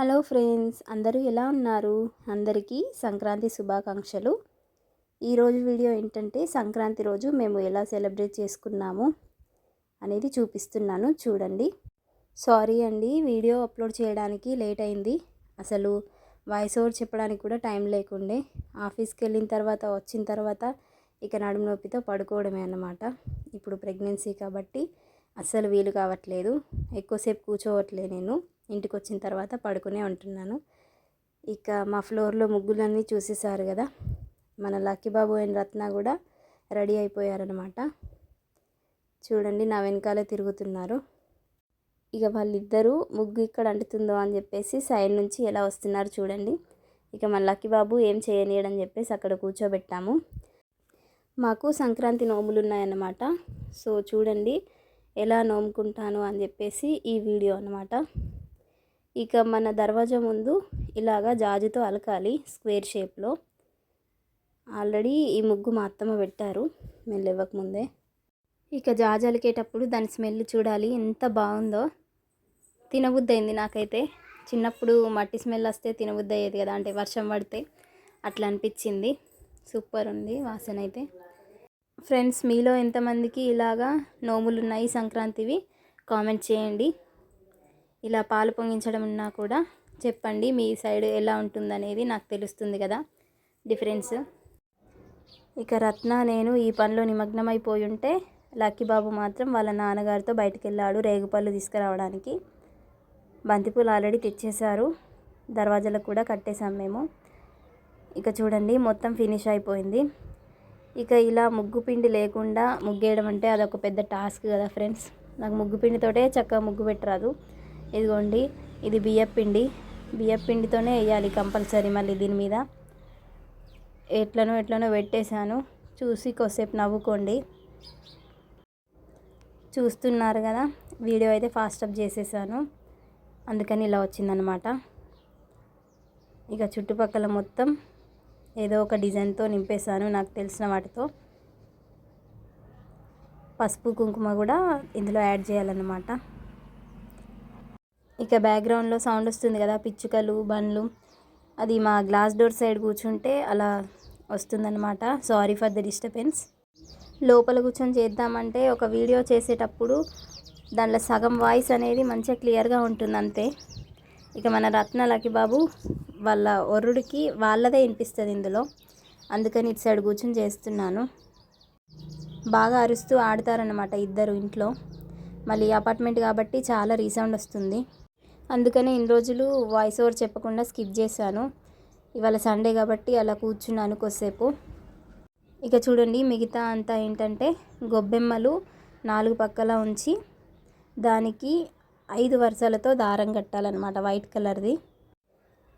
Hello friends అందరూ ఎలా ఉన్నారు? అందరికీ సంక్రాంతి శుభాకాంక్షలు. ఈరోజు వీడియో ఏంటంటే సంక్రాంతి రోజు మేము ఎలా సెలబ్రేట్ చేసుకున్నాము అనేది చూపిస్తున్నాను. చూడండి. సారీ అండి వీడియో అప్లోడ్ చేయడానికి లేట్ అయింది. అసలు వాయిస్ ఓవర్ చెప్పడానికి కూడా టైం లేకుండే. ఆఫీస్కి వెళ్ళిన తర్వాత వచ్చిన తర్వాత ఇక నడుము నొప్పితో పడుకోవడమే అన్నమాట. ఇప్పుడు ప్రెగ్నెన్సీ కాబట్టి అస్సలు వీలు కావట్లేదు. ఎక్కువసేపు కూర్చోవట్లే నేను. ఇంటికి వచ్చిన తర్వాత పడుకునే ఉంటున్నాను. ఇక మా ఫ్లోర్లో ముగ్గులన్నీ చూసేసారు కదా. మన లక్కీబాబు అండ్ రత్న కూడా రెడీ అయిపోయారనమాట చూడండి నా వెనకాలే తిరుగుతున్నారు. ఇక వాళ్ళిద్దరూ ముగ్గు ఇక్కడ అంటుతుందో అని చెప్పేసి సైడ్ నుంచి ఎలా వస్తున్నారు చూడండి. ఇక మన లక్కీబాబు ఏం చేయనీయడని చెప్పేసి అక్కడ కూర్చోబెట్టాము. మాకు సంక్రాంతి నోములు ఉన్నాయన్నమాట. సో చూడండి ఎలా నోముకుంటాను అని చెప్పేసి ఈ వీడియో అనమాట ఇక మన దర్వాజా ముందు ఇలాగా జాజుతో అలకాలి స్క్వేర్ షేప్లో. ఆల్రెడీ ఈ ముగ్గు మా అత్తమ్మ పెట్టారు మేము లేవకముందే ఇక జాజు అలికేటప్పుడు దాని స్మెల్ చూడాలి ఎంత బాగుందో. తినబుద్ధయింది నాకైతే. చిన్నప్పుడు మట్టి స్మెల్ వస్తే తినబుద్ధి అయ్యేది కదా అంటే వర్షం పడితే అట్లా అనిపించింది. సూపర్ ఉంది వాసన అయితే. ఫ్రెండ్స్ మీలో ఎంతమందికి ఇలాగా నోములు ఉన్నాయి సంక్రాంతివి? కామెంట్ చేయండి. ఇలా పాలు పొంగించడం ఉన్నా కూడా చెప్పండి మీ సైడ్ ఎలా ఉంటుందనేది నాకు తెలుస్తుంది కదా. డిఫరెన్స్. ఇక రత్న నేను ఈ పనిలో నిమగ్నమైపోయి ఉంటే లక్కీబాబు మాత్రం వాళ్ళ నాన్నగారితో బయటకు వెళ్ళాడు రేగుపళ్ళు తీసుకురావడానికి. బంతిపూలు ఆల్రెడీ తెచ్చేశారు. దర్వాజాలకు కూడా కట్టేశాం మేము. ఇక చూడండి మొత్తం ఫినిష్ అయిపోయింది. ఇక ఇలా ముగ్గు పిండి లేకుండా ముగ్గేయడం అంటే అదొక పెద్ద టాస్క్ కదా ఫ్రెండ్స్. నాకు ముగ్గు పిండితోటే చక్కగా ముగ్గు పెట్టరాదు. ఇదిగోండి ఇది బియ్యపిండి బియ్యపిండితోనే వేయాలి కంపల్సరీ మళ్ళీ దీని మీద. ఎట్లనో ఎట్లనో పెట్టేశాను. చూసి కొద్దిసేపు నవ్వుకోండి. చూస్తున్నారు కదా వీడియో అయితే ఫాస్ట్ అప్ చేసేసాను. అందుకని ఇలా వచ్చిందనమాట. ఇక చుట్టుపక్కల మొత్తం ఏదో ఒక డిజైన్తో నింపేశాను నాకు తెలిసిన వాటితో. పసుపు కుంకుమ కూడా ఇందులో యాడ్ చేయాలన్నమాట. ఇక బ్యాక్గ్రౌండ్లో సౌండ్ వస్తుంది కదా పిచ్చుకలు బండ్లు. అది మా గ్లాస్ డోర్ సైడ్ కూర్చుంటే అలా వస్తుందన్నమాట. సారీ ఫర్ ద డిస్టర్బెన్స్ లోపల కూర్చొని చేద్దామంటే ఒక వీడియో చేసేటప్పుడు దాంట్లో సగం వాయిస్ అనేది మంచిగా క్లియర్గా ఉంటుంది అంతే. ఇక మన రత్న బాబు వాళ్ళ ఒర్రుడికి వాళ్ళదే వినిపిస్తుంది ఇందులో. అందుకని ఇటు సైడ్ కూర్చొని చేస్తున్నాను. బాగా అరుస్తూ ఆడతారనమాట ఇద్దరు ఇంట్లో. మళ్ళీ అపార్ట్మెంట్ కాబట్టి చాలా రీసౌండ్ వస్తుంది. అందుకనే ఇన్ని రోజులు వాయిస్ ఓవర్ చెప్పకుండా స్కిప్ చేశాను. ఇవాళ సండే కాబట్టి అలా కూర్చున్నాను కొద్దిసేపు. ఇక చూడండి మిగతా అంతా ఏంటంటే గొబ్బెమ్మలు నాలుగు పక్కల ఉంచి దానికి ఐదు వరుసలతో దారం కట్టాలన్నమాట వైట్ కలర్ది.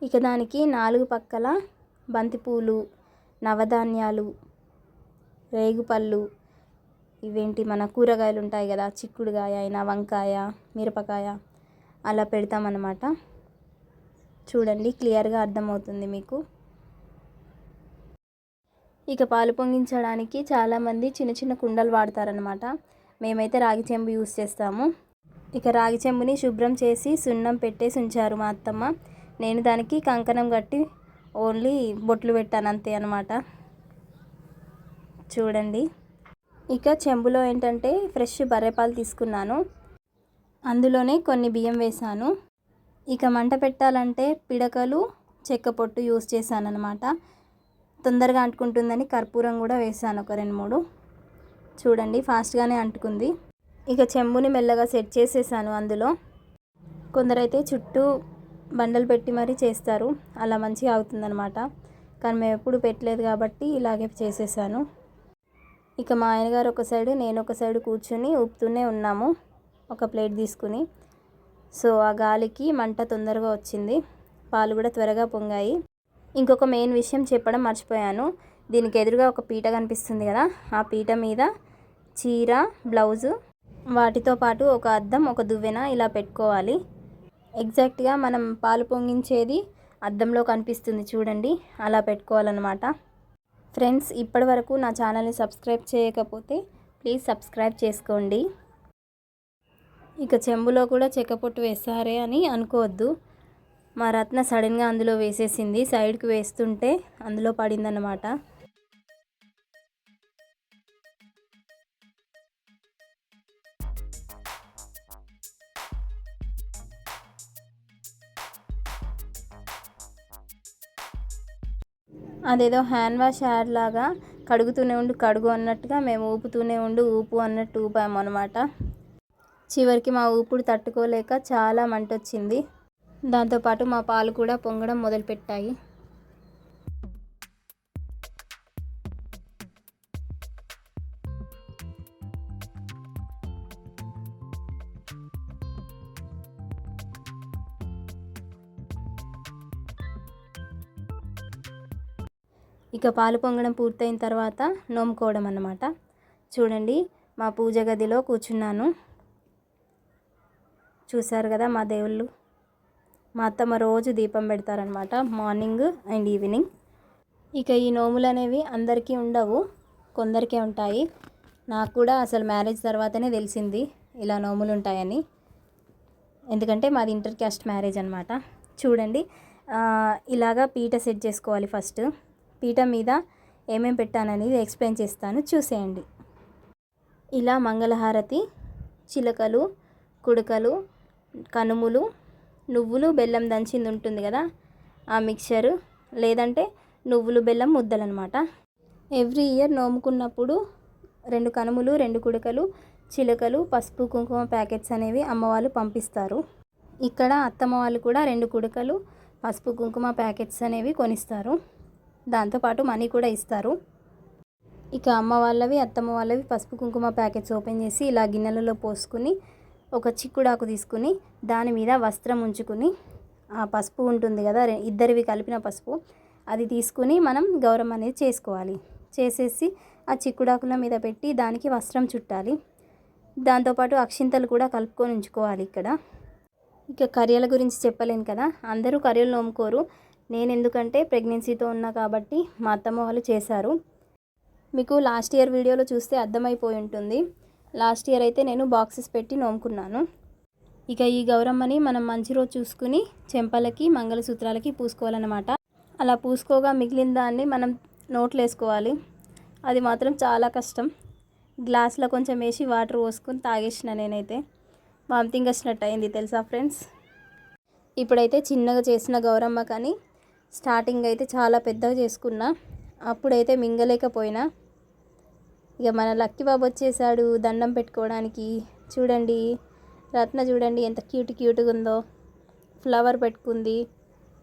ఇక దానికి నాలుగు పక్కల బంతిపూలు నవధాన్యాలు రేగుపళ్ళు ఇవేంటి మన కూరగాయలు ఉంటాయి కదా చిక్కుడుగాయ అయినా వంకాయ మిరపకాయ అలా పెడతామన్నమాట. చూడండి క్లియర్గా అర్థమవుతుంది మీకు. ఇక పాలు పొంగించడానికి చాలామంది చిన్న చిన్న కుండలు వాడతారనమాట మేమైతే రాగి చెంబు యూస్ చేస్తాము. ఇక రాగి చెంబుని శుభ్రం చేసి సున్నం పెట్టేసి ఉంచారు మా అత్తమ్మ. నేను దానికి కంకణం కట్టి ఓన్లీ బొట్లు పెట్టాను అంతే అనమాట చూడండి. ఇక చెంబులో ఏంటంటే ఫ్రెష్ బర్రెపాలు తీసుకున్నాను. అందులోనే కొన్ని బియ్యం వేశాను. ఇక మంట పెట్టాలంటే పిడకలు చెక్క పొట్టు యూస్ చేశానన్నమాట. తొందరగా అంటుకుంటుందని కర్పూరం కూడా వేసాను ఒక రెండు మూడు. చూడండి ఫాస్ట్గానే అంటుకుంది. ఇక చెంబుని మెల్లగా సెట్ చేసేసాను అందులో. కొందరైతే చుట్టూ బండలు పెట్టి మరీ చేస్తారు. అలా మంచిగా అవుతుందన్నమాట. కానీ మేము ఎప్పుడు పెట్టలేదు కాబట్టి ఇలాగే చేసేసాను. ఇక మా ఆయనగారు ఒక సైడు నేను ఒక సైడు కూర్చుని ఊపుతూనే ఉన్నాము. ఒక ప్లేట్ తీసుకుని సో ఆ గాలికి మంట తొందరగా వచ్చింది. పాలు కూడా త్వరగా పొంగాయి. ఇంకొక మెయిన్ విషయం చెప్పడం మర్చిపోయాను. దీనికి ఎదురుగా ఒక పీట కనిపిస్తుంది కదా ఆ పీట మీద చీర బ్లౌజు వాటితో పాటు ఒక అద్దం ఒక దువ్వెన ఇలా పెట్టుకోవాలి. ఎగ్జాక్ట్గా మనం పాలు పొంగించేది అద్దంలో కనిపిస్తుంది చూడండి అలా పెట్టుకోవాలన్నమాట. ఫ్రెండ్స్ ఇప్పటి వరకు నా ఛానల్ని సబ్స్క్రైబ్ చేయకపోతే ప్లీజ్ సబ్స్క్రైబ్ చేసుకోండి. ఇక చెంబులో కూడా చెక్కపొట్టు వేస్తారే అని అనుకోవద్దు. మా రత్న సడన్గా అందులో వేసేసింది. సైడ్కి వేస్తుంటే అందులో పడిందన్నమాట. అదేదో హ్యాండ్ వాష్ యాడ్ లాగా కడుగుతూనే ఉండు కడుగు అన్నట్టుగా మేము ఊపుతూనే ఉండు ఊపు అన్నట్టు ఊపాము అనమాట చివరికి మా ఊపుడు తట్టుకోలేక చాలా మంట వచ్చింది దాంతోపాటు మా పాలు కూడా పొంగడం మొదలుపెట్టాయి. ఇక పాలు పొంగడం పూర్తయిన తర్వాత నోముకోవడం అన్నమాట. చూడండి మా పూజ గదిలో కూర్చున్నాను. చూశారు కదా మా దేవుళ్ళు? మా అత్తమ్మ రోజు దీపం పెడతారనమాట మార్నింగ్ అండ్ ఈవినింగ్. ఇక ఈ నోములు అనేవి అందరికీ ఉండవు కొందరికే ఉంటాయి. నాకు కూడా అసలు మ్యారేజ్ తర్వాతనే తెలిసింది ఇలా నోములు ఉంటాయని. ఎందుకంటే మాది ఇంటర్ క్యాస్ట్ మ్యారేజ్ అనమాట చూడండి ఇలాగా పీట సెట్ చేసుకోవాలి ఫస్ట్. పీట మీద ఏమేమి పెట్టాననేది ఎక్స్ప్లెయిన్ చేస్తాను చూసేయండి. ఇలా మంగళహారతి చిలకలు కుడకలు కనుములు నువ్వులు బెల్లం దంచింది ఉంటుంది కదా ఆ మిక్చరు. లేదంటే నువ్వులు బెల్లం ముద్దలు అనమాట ఎవ్రీ ఇయర్ నోముకున్నప్పుడు రెండు కనుములు రెండు కుడకలు చిలకలు పసుపు కుంకుమ ప్యాకెట్స్ అనేవి అమ్మవాళ్ళు పంపిస్తారు. ఇక్కడ అత్తమ్మ వాళ్ళు కూడా రెండు కుడకలు పసుపు కుంకుమ ప్యాకెట్స్ అనేవి కొనిస్తారు. దాంతోపాటు మనీ కూడా ఇస్తారు. ఇక అమ్మ వాళ్ళవి అత్తమ్మ వాళ్ళవి పసుపు కుంకుమ ప్యాకెట్స్ ఓపెన్ చేసి ఇలా గిన్నెలలో పోసుకుని ఒక చిక్కుడాకు తీసుకుని దాని మీద వస్త్రం ఉంచుకుని ఆ పసుపు ఉంటుంది కదా ఇద్దరివి కలిపిన పసుపు అది తీసుకుని మనం గౌరవం అనేది చేసుకోవాలి. చేసేసి ఆ చిక్కుడాకుల మీద పెట్టి దానికి వస్త్రం చుట్టాలి. దాంతోపాటు అక్షింతలు కూడా కలుపుకొని ఉంచుకోవాలి ఇక్కడ. ఇక కర్యల గురించి చెప్పలేను కదా అందరూ కర్యలు నోముకోరు నేను ఎందుకంటే ప్రెగ్నెన్సీతో ఉన్నా కాబట్టి మా అత్తమ్మ వాళ్ళు చేశారు. మీకు లాస్ట్ ఇయర్ వీడియోలో చూస్తే అర్థమైపోయి ఉంటుంది. లాస్ట్ ఇయర్ అయితే నేను బాక్సెస్ పెట్టి నోముకున్నాను. ఇక ఈ గౌరమ్మని మనం మంచి రోజు చూసుకుని చెంపలకి మంగళసూత్రాలకి పూసుకోవాలన్నమాట. అలా పూసుకోగా మిగిలిన దాన్ని మనం నోట్లు వేసుకోవాలి అది మాత్రం చాలా కష్టం. గ్లాస్లో కొంచెం వేసి వాటర్ పోసుకొని తాగేసిన నేనైతే. వామితింగ్ వచ్చినట్టు అయింది తెలుసా ఫ్రెండ్స్? ఇప్పుడైతే చిన్నగా చేసిన గౌరమ్మ కానీ స్టార్టింగ్ అయితే చాలా పెద్దగా చేసుకున్నా. అప్పుడైతే మింగలేకపోయినా. ఇక మన లక్కీ బాబు వచ్చేసాడు దండం పెట్టుకోవడానికి. చూడండి రత్న చూడండి ఎంత క్యూట్ క్యూట్గా ఉందో. ఫ్లవర్ పెట్టుకుంది.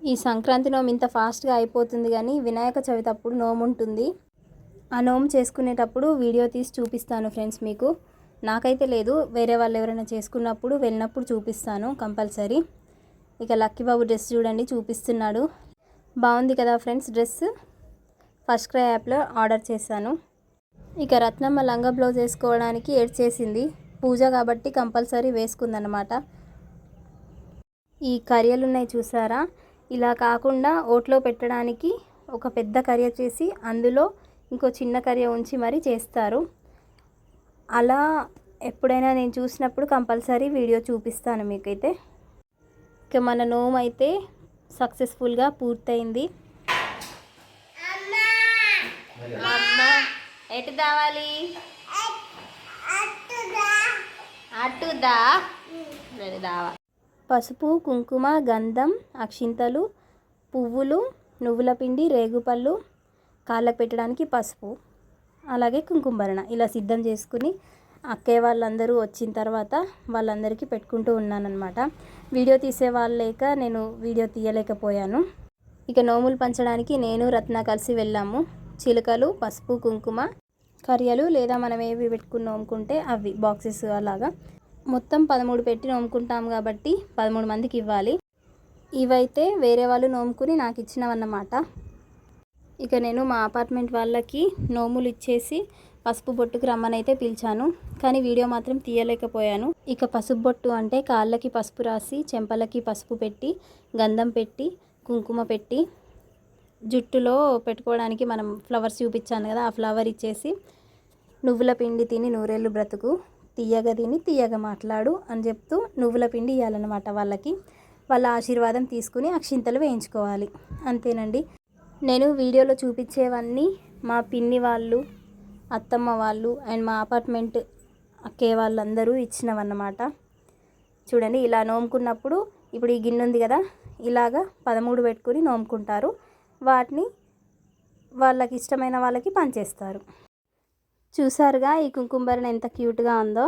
ఈ సంక్రాంతి నోము ఇంత ఫాస్ట్గా అయిపోతుంది కానీ వినాయక చవితి అప్పుడు నోము ఉంటుంది. ఆ నోము చేసుకునేటప్పుడు వీడియో తీసి చూపిస్తాను ఫ్రెండ్స్ మీకు. నాకైతే లేదు వేరే వాళ్ళు ఎవరైనా చేసుకున్నప్పుడు వెళ్ళినప్పుడు చూపిస్తాను కంపల్సరీ. ఇక లక్కీ బాబు డ్రెస్ చూడండి చూపిస్తున్నాడు. బాగుంది కదా ఫ్రెండ్స్ డ్రెస్? ఫస్ట్ క్రై యాప్లో ఆర్డర్ చేశాను. ఇక రత్నమ్మ లంగా బ్లౌజ్ వేసుకోవడానికి చేసింది పూజ కాబట్టి కంపల్సరీ వేసుకుందనమాట ఈ కర్యలు ఉన్నాయి చూసారా? ఇలా కాకుండా ఓట్లో పెట్టడానికి ఒక పెద్ద కర్య చేసి అందులో ఇంకో చిన్న కర్య ఉంచి మరీ చేస్తారు. అలా ఎప్పుడైనా నేను చూసినప్పుడు కంపల్సరీ వీడియో చూపిస్తాను మీకైతే. ఇక మన నోమ్ అయితే సక్సెస్ఫుల్గా పూర్తయింది. ఎటు దావాలి? అటుదా? దావా. పసుపు కుంకుమ గంధం అక్షింతలు పువ్వులు నువ్వుల పిండి రేగుపళ్ళు కాళ్ళకు పెట్టడానికి పసుపు అలాగే కుంకుమభరణ ఇలా సిద్ధం చేసుకుని అక్కయ్య వాళ్ళందరూ వచ్చిన తర్వాత వాళ్ళందరికీ పెట్టుకుంటూ ఉన్నానన్నమాట. వీడియో తీసే వాళ్ళు లేక నేను వీడియో తీయలేకపోయాను. ఇక నోములు పంచడానికి నేను రత్న కలిసి వెళ్ళాము. చిలుకలు పసుపు కుంకుమ కర్యలు లేదా మనం ఏవి పెట్టుకుని నోముకుంటే అవి బాక్సెస్ అలాగా. మొత్తం పదమూడు పెట్టి నోముకుంటాం కాబట్టి పదమూడు మందికి ఇవ్వాలి. ఇవైతే వేరే వాళ్ళు నోముకుని నాకు ఇచ్చినవన్నమాట. ఇక నేను మా అపార్ట్మెంట్ వాళ్ళకి నోములు ఇచ్చేసి పసుపు బొట్టుకు రమ్మనైతే పిలిచాను. కానీ వీడియో మాత్రం తీయలేకపోయాను. ఇక పసుపు బొట్టు అంటే కాళ్ళకి పసుపు రాసి చెంపలకి పసుపు పెట్టి గంధం పెట్టి కుంకుమ పెట్టి జుట్టులో పెట్టుకోవడానికి మనం ఫ్లవర్స్ చూపించాను కదా ఆ ఫ్లవర్ ఇచ్చేసి నువ్వుల పిండి తిని నూరేళ్ళు బ్రతుకు తీయగ తిని తీయగ మాట్లాడు అని చెప్తూ నువ్వుల పిండి ఇవ్వాలన్నమాట వాళ్ళకి. వాళ్ళ ఆశీర్వాదం తీసుకుని అక్షింతలు వేయించుకోవాలి. అంతేనండి. నేను వీడియోలో చూపించేవన్నీ మా పిన్ని వాళ్ళు అత్తమ్మ వాళ్ళు అండ్ మా అపార్ట్మెంట్ అక్కే వాళ్ళందరూ ఇచ్చినవన్నమాట. చూడండి ఇలా నోముకున్నప్పుడు ఇప్పుడు ఈ గిన్నె ఉంది కదా ఇలాగా పదమూడు పెట్టుకుని నోముకుంటారు. వాటిని వాళ్ళకి ఇష్టమైన వాళ్ళకి పంచేస్తారు. చూసారుగా ఈ కుంకుంబరణ ఎంత క్యూట్గా ఉందో?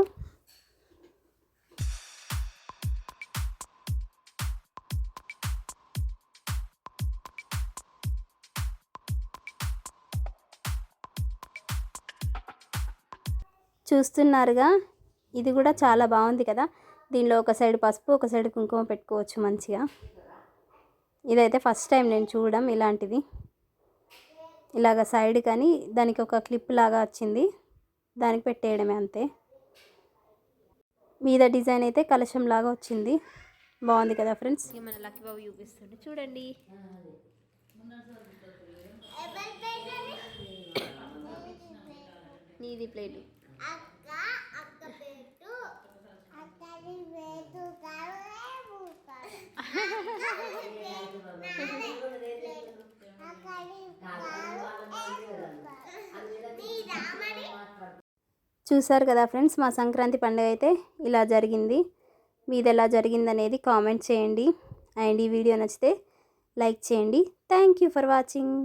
చూస్తున్నారుగా ఇది కూడా చాలా బాగుంది కదా. దీనిలో ఒక సైడ్ పసుపు ఒక సైడ్ కుంకుమ పెట్టుకోవచ్చు మంచిగా. ఇదైతే ఫస్ట్ టైం నేను చూడడం ఇలాంటిది. ఇలాగ సైడ్ కానీ దానికి ఒక క్లిప్ లాగా వచ్చింది. దానికి పెట్టేయడమే అంతే. మీద డిజైన్ అయితే కలశం లాగా వచ్చింది. బాగుంది కదా ఫ్రెండ్స్? మన లక్కీ బాబు చూపిస్తుండే. చూడండి. నీది ప్లేట్. అక్క అక్క పెట్టు అక్కడి వేటు కాలేవు చూసారు కదా ఫ్రెండ్స్ మా సంక్రాంతి పండుగ అయితే ఇలా జరిగింది. మీది ఎలా జరిగింది అనేది కామెంట్ చేయండి. అండ్ ఈ వీడియో నచ్చితే లైక్ చేయండి. Thank you for watching.